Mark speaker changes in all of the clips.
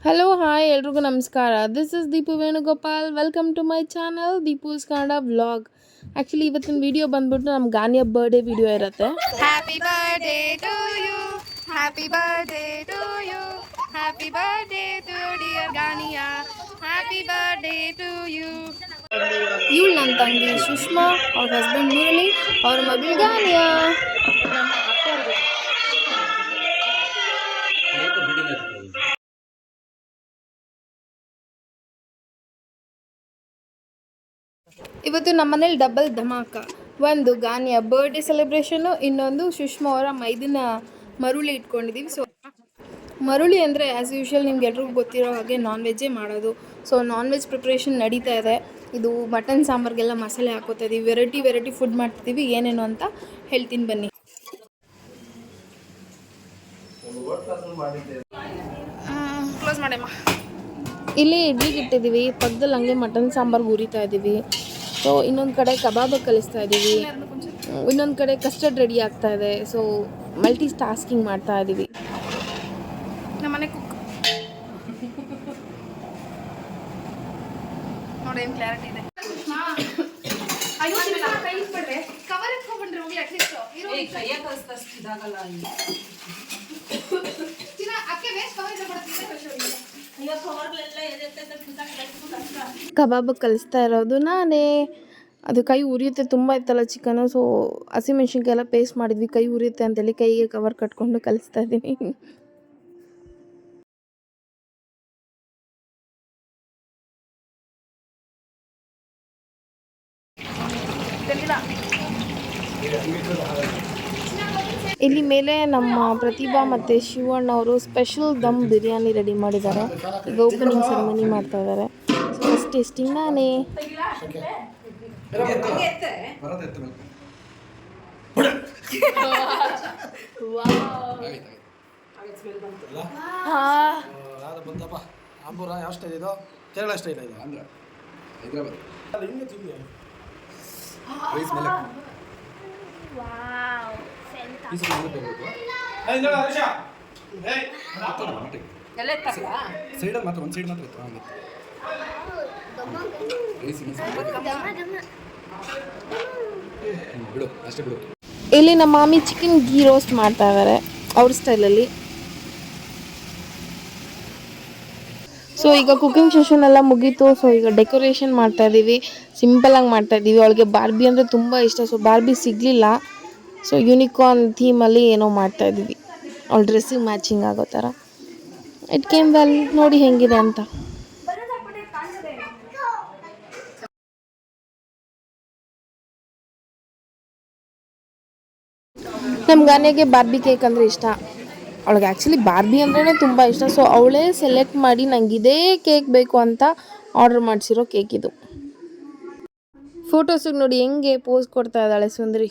Speaker 1: Hello hi ಎಲ್ರಿಗೂ ನಮಸ್ಕಾರ this is Deepu Venugopal welcome to my channel Deepu's Kannada vlog actually ಇವತ್ತಿನ video ಬಂದ್ಬಿಟ್ಟು ನಮ್ಮ ಗಾನಿಯ ಬರ್ಡೇ ವಿಡಿಯೋ ಇರುತ್ತೆ
Speaker 2: Happy birthday to you. Happy birthday to you. Happy birthday to dear Gania. Happy birthday to you.
Speaker 1: ಇವಳು ನನ್ನ ತಂಗಿ ಸುಷ್ಮಾ ಅವ್ರ husband Murali ಅವ್ರ ಮಗಳು ಗಾನಿಯಾ ಇವತ್ತು ನಮ್ಮ ಮನೇಲಿ ಡಬಲ್ ಧಮಾಕ. ಒಂದು ಗಾನಿಯ ಬರ್ಡೇ ಸೆಲೆಬ್ರೇಷನು ಇನ್ನೊಂದು ಸುಷ್ಮಾ ಅವರ ಮೈದಿನ ಮರುಳಿ ಇಟ್ಕೊಂಡಿದ್ದೀವಿ ಸೊ ಮರುಳಿ ಅಂದರೆ ಆ್ಯಸ್ ಯೂಶ್ವಲ್ ನಿಮ್ಗೆ ಎಲ್ರಿಗೂ ಗೊತ್ತಿರೋ ಹಾಗೆ ನಾನ್ ವೆಜ್ಜೇ ಮಾಡೋದು. ಸೊ ನಾನ್ ವೆಜ್ ಪ್ರಿಪ್ರೇಷನ್ ನಡೀತಾ ಇದೆ. ಇದು ಮಟನ್ ಸಾಂಬಾರಿಗೆಲ್ಲ ಮಸಾಲೆ ಹಾಕೋತಾ ಇದ್ದೀವಿ ವೆರೈಟಿ ವೆರೈಟಿ ಫುಡ್ ಮಾಡ್ತಿದ್ದೀವಿ ಏನೇನು ಅಂತ ಹೇಳ್ತೀನಿ ಬನ್ನಿ.
Speaker 2: ಕ್ಲೋಸ್ ಮಾಡಮ್ಮ.
Speaker 1: ಇಲ್ಲಿ ಇಡ್ಲಿಗೆ ಇಟ್ಟಿದ್ದೀವಿ. ಪಕ್ಕದಲ್ಲಿ ಹಂಗೆ ಮಟನ್ ಸಾಂಬಾರು ಉರಿತಾ ಇದ್ದೀವಿ ಸೊ ಇನ್ನೊಂದು ಕಡೆ ಕಬಾಬ್ ಕಲಿಸ್ತಾ ಇದ್ದೀವಿ ಇನ್ನೊಂದು ಕಡೆ ಕಸ್ಟರ್ಡ್ ರೆಡಿ ಆಗ್ತಾ ಇದೆ. ಸೊ ಮಲ್ಟಿ ಟಾಸ್ಕಿಂಗ್ ಮಾಡ್ತಾ ಇದ್ದೀವಿ
Speaker 2: ನಮ್ಮ ಮನೆ ಕುಕ್ ನೋಡಿ ಏನು ಕ್ಲಾರಿಟಿ ಇದೆ. ಕವರ್ ಚಿನ್ನ ಅಕ್ಕೆ ವೇಸ್ಟ್ ಕವರ್ ಇಟ್ಕೊಡತ್ತೀನಿ
Speaker 1: ಕಬಾಬ್ ಕಲಿಸ್ತಾ ಇರೋದು. ನಾನೇ ಅದು ಕೈ ಉರಿಯುತ್ತೆ, ತುಂಬ ಇತ್ತಲ್ಲ ಚಿಕನು. ಸೊ ಹಸಿಮೆಣ್ಸಿನ್ಕಾಯಿ ಎಲ್ಲ ಪೇಸ್ಟ್ ಮಾಡಿದ್ವಿ. ಕೈ ಉರಿಯುತ್ತೆ ಅಂತೇಳಿ ಕೈಗೆ ಕವರ್ ಕಟ್ಕೊಂಡು ಕಲಿಸ್ತಾ ಇದ್ದೀನಿ. ಇಲ್ಲಿ ಮೇಲೆ ನಮ್ಮ ಪ್ರತಿಭಾ ಮತ್ತು ಶಿವಣ್ಣ ಅವರು ಸ್ಪೆಷಲ್ ದಮ್ ಬಿರಿಯಾನಿ ರೆಡಿ ಮಾಡಿದ್ದಾರೆ. ಈಗ ಓಪನಿಂಗ್ ಸೆರೆಮನಿ ಮಾಡ್ತಾ ಇದ್ದಾರೆ. ಫಸ್ಟ್ ಟೇಸ್ಟಿಂಗ್ ನಾನೇ.
Speaker 3: ಆಂಬೂರ ಯಾವ ಸ್ಟೈಲ್ ಇದು ಕೇರಳ ಸ್ಟೈಲ್ ಇದು ಆಂಧ್ರ ಹೈದ್ರಾಬಾದ್ ಅದು ಹಿಂಗೆ ತಿಂಡಿ ಸೈಡಲ್ಲಿ ಮಾತ್ರ ಒಂದು ಸೈಡ್ ಮಾತ್ರ ಇತ್ತು. ಹಂಗೆ ಬಿಡು ಅಷ್ಟೇ ಬಿಡು.
Speaker 1: ಇಲ್ಲಿ ನಮ್ಮ ಮಾಮಿ ಚಿಕನ್ ಗೀ ರೋಸ್ಟ್ ಮಾಡ್ತಾ ಇದ್ದಾರೆ ಅವ್ರ ಸ್ಟೈಲಲ್ಲಿ ಸೊ ಈಗ ಕುಕಿಂಗ್ ಸೆಷನ್ ಎಲ್ಲ ಮುಗೀತು. ಸೊ ಈಗ ಡೆಕೋರೇಷನ್ ಮಾಡ್ತಾ ಇದ್ದೀವಿ ಆಗಿ ಮಾಡ್ತಾ ಇದ್ದೀವಿ ಅವಳಿಗೆ ಬಾರ್ಬಿ ಅಂದರೆ ತುಂಬ ಇಷ್ಟ. ಸೊ ಬಾರ್ಬಿ ಸಿಗಲಿಲ್ಲ. ಸೊ ಯುನಿಕಾರ್ನ್ ಥೀಮಲ್ಲಿ ಏನೋ ಮಾಡ್ತಾ ಇದ್ದೀವಿ. ಅವ್ಳ ಡ್ರೆಸ್ಸಿಗೆ ಮ್ಯಾಚಿಂಗ್ ಆಗೋ ಥರ ಇಟ್ ಕೇಮ್ ವೆಲ್ ನೋಡಿ ಹೆಂಗಿದೆ ಅಂತ. ನಮ್ಮ ಗಾನೆಗೆ ಬಾರ್ಬಿ ಕೇಕ್ ಅಂದರೆ ಇಷ್ಟ. ಅವಳಿಗೆ ಆ್ಯಕ್ಚುಲಿ ಬಾರ್ಬಿ ಅಂದ್ರೇ ತುಂಬ ಇಷ್ಟ. ಸೊ ಅವಳೇ ಸೆಲೆಕ್ಟ್ ಮಾಡಿ ನಂಗೆ ಇದೇ ಕೇಕ್ ಬೇಕು ಅಂತ ಆರ್ಡರ್ ಮಾಡಿಸಿರೋ ಕೇಕ್ ಇದು. ಫೋಟೋಸಿಗೆ ನೋಡಿ ಹೆಂಗೆ ಪೋಸ್ ಕೊಡ್ತಾ ಇದ್ದಾಳೆ ಸುಂದರಿ.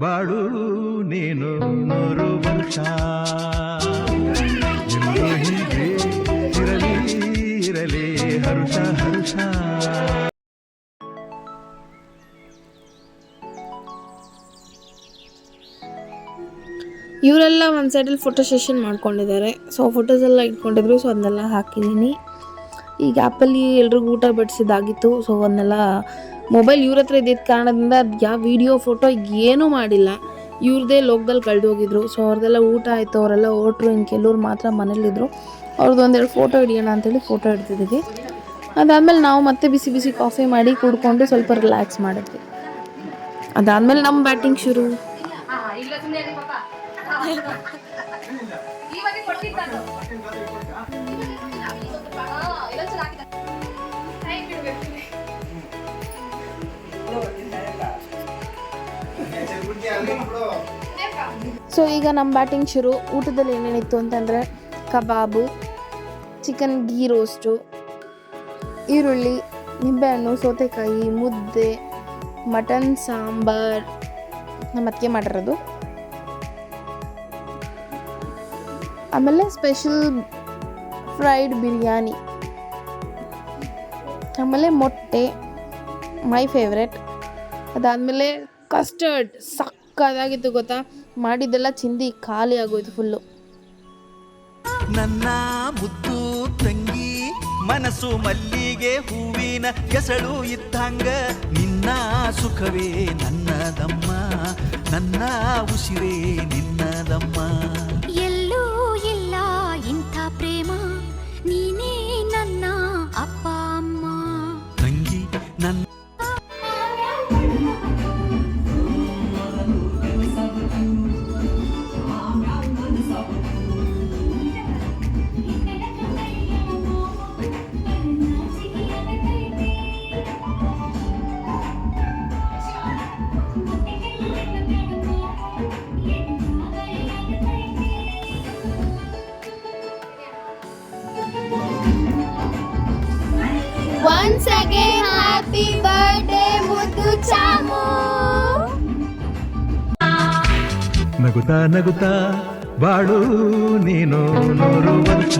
Speaker 4: ಬಾಳು ನೀನು ನೂರು ವರ್ಷ. ಇರಲಿ ಇರಲಿ
Speaker 1: ಇವರೆಲ್ಲ ಒಂದು ಸೈಡಲ್ಲಿ ಫೋಟೋ ಸೆಷನ್ ಮಾಡ್ಕೊಂಡಿದ್ದಾರೆ. ಸೊ ಫೋಟೋಸ್ ಎಲ್ಲ ಇಟ್ಕೊಂಡಿದ್ರು ಸೊ ಅದನ್ನೆಲ್ಲ ಹಾಕಿದ್ದೀನಿ. ಈ ಗ್ಯಾಪಲ್ಲಿ ಎಲ್ರಿಗೂ ಊಟ ಬಡಿಸಿದ್ದಾಗಿತ್ತು ಸೊ ಅದನ್ನೆಲ್ಲ ಮೊಬೈಲ್ ಇವ್ರ ಹತ್ರ ಇದ್ದಿದ್ದ ಕಾರಣದಿಂದ ಅದು ಯಾವ ವಿಡಿಯೋ ಫೋಟೋ ಏನೂ ಮಾಡಿಲ್ಲ. ಇವ್ರದ್ದೇ ಲೋಕದಲ್ಲಿ ಕಳೆದೋಗಿದ್ರು. ಸೊ ಅವ್ರದ್ದೆಲ್ಲ ಊಟ ಆಯಿತು. ಅವರೆಲ್ಲ ಹೊರಟ್ರು ಇನ್ನು ಕೆಲವ್ರು ಮಾತ್ರ ಮನೇಲಿದ್ದರು ಅವ್ರದ್ದು ಒಂದೆರಡು ಫೋಟೋ ಹಿಡಿಯೋಣ ಅಂತೇಳಿ ಫೋಟೋ ಹಿಡ್ತಿದ್ದೀವಿ ಅದಾದಮೇಲೆ ನಾವು ಮತ್ತೆ ಬಿಸಿ ಬಿಸಿ ಕಾಫಿ ಮಾಡಿ ಕುಡ್ಕೊಂಡು ಸ್ವಲ್ಪ ರಿಲ್ಯಾಕ್ಸ್ ಮಾಡಿದ್ವಿ. ಅದಾದಮೇಲೆ ನಮ್ಮ ಬ್ಯಾಟಿಂಗ್ ಶುರು. ಸೊ ಈಗ ನಮ್ಮ ಬ್ಯಾಟಿಂಗ್ ಶುರು. ಊಟದಲ್ಲಿ ಏನೇನಿತ್ತು ಅಂತಂದರೆ ಕಬಾಬು ಚಿಕನ್ ಗೀ ರೋಸ್ಟು ಈರುಳ್ಳಿ, ನಿಂಬೆಹಣ್ಣು, ಸೌತೆಕಾಯಿ, ಮುದ್ದೆ ಮಟನ್ ಸಾಂಬಾರ್. ನಮ್ಮ ಅತ್ತಿಗೆ ಮಾಡಿರೋದು. ಆಮೇಲೆ ಸ್ಪೆಷಲ್ ಫ್ರೈಡ್ ಬಿರಿಯಾನಿ. ಆಮೇಲೆ ಮೊಟ್ಟೆ ಮೈ ಫೇವ್ರೆಟ್ ಅದಾದಮೇಲೆ ಕಸ್ಟರ್ಡ್ ಸಕ್ಕದಾಗಿತ್ತು ಗೊತ್ತಾ? ಮಾಡಿದ್ದೆಲ್ಲ ಚಿಂದಿ ಖಾಲಿ ಆಗೋಯ್ತು ಫುಲ್ಲು.
Speaker 5: ನನ್ನ ಮುದ್ದು ತಂಗಿ ಮನಸ್ಸು ಮಲ್ಲಿಗೆ ಹೂವಿನ ಕೆಸಳು ಇದ್ದಂಗ ನಿನ್ನ ಸುಖವೇ ನನ್ನದಮ್ಮ ನನ್ನ ಉಸಿರೇ ನಿನ್ನದಮ್ಮ.
Speaker 6: ಒನ್ಸ್ again, happy birthday, ಮುದ್ದು Chamu.
Speaker 4: ನಗುತ್ತಾ ನಗುತ್ತಾ ಬಾಳು ನೀನು ವರ್ಷ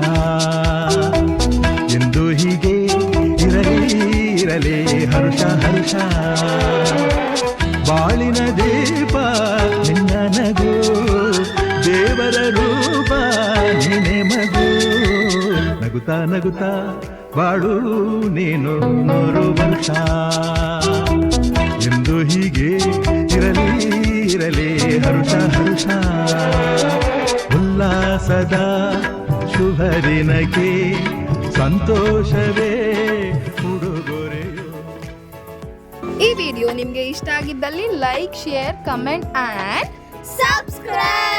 Speaker 4: ಎಂದು ಹೀಗೆ ಇರಲಿ ಇರಲಿ ಹರುಷ ಹರುಷ. ಬಾಳಿನ ದೀಪ ನಿನ್ನ ನಗು ದೇವರ ರೂಪ ನೀನೆ ಮಗು. ನಗುತ್ತಾ ನಗುತ್ತಾ ಬಾಳು ನೀನು ನೂರು ವರ್ಷ ಎಂದು ಹೀಗೆ ಇರಲಿ ಇರಲಿ, ಹರುಷ ಹರುಷ. ಉಲ್ಲಾಸದ ಶುಭ ದಿನಕ್ಕೆ ಸಂತೋಷವೇ
Speaker 1: ಈ ವಿಡಿಯೋ ನಿಮಗೆ ಇಷ್ಟ ಆಗಿದ್ದಲ್ಲಿ like, share, comment, and
Speaker 6: subscribe.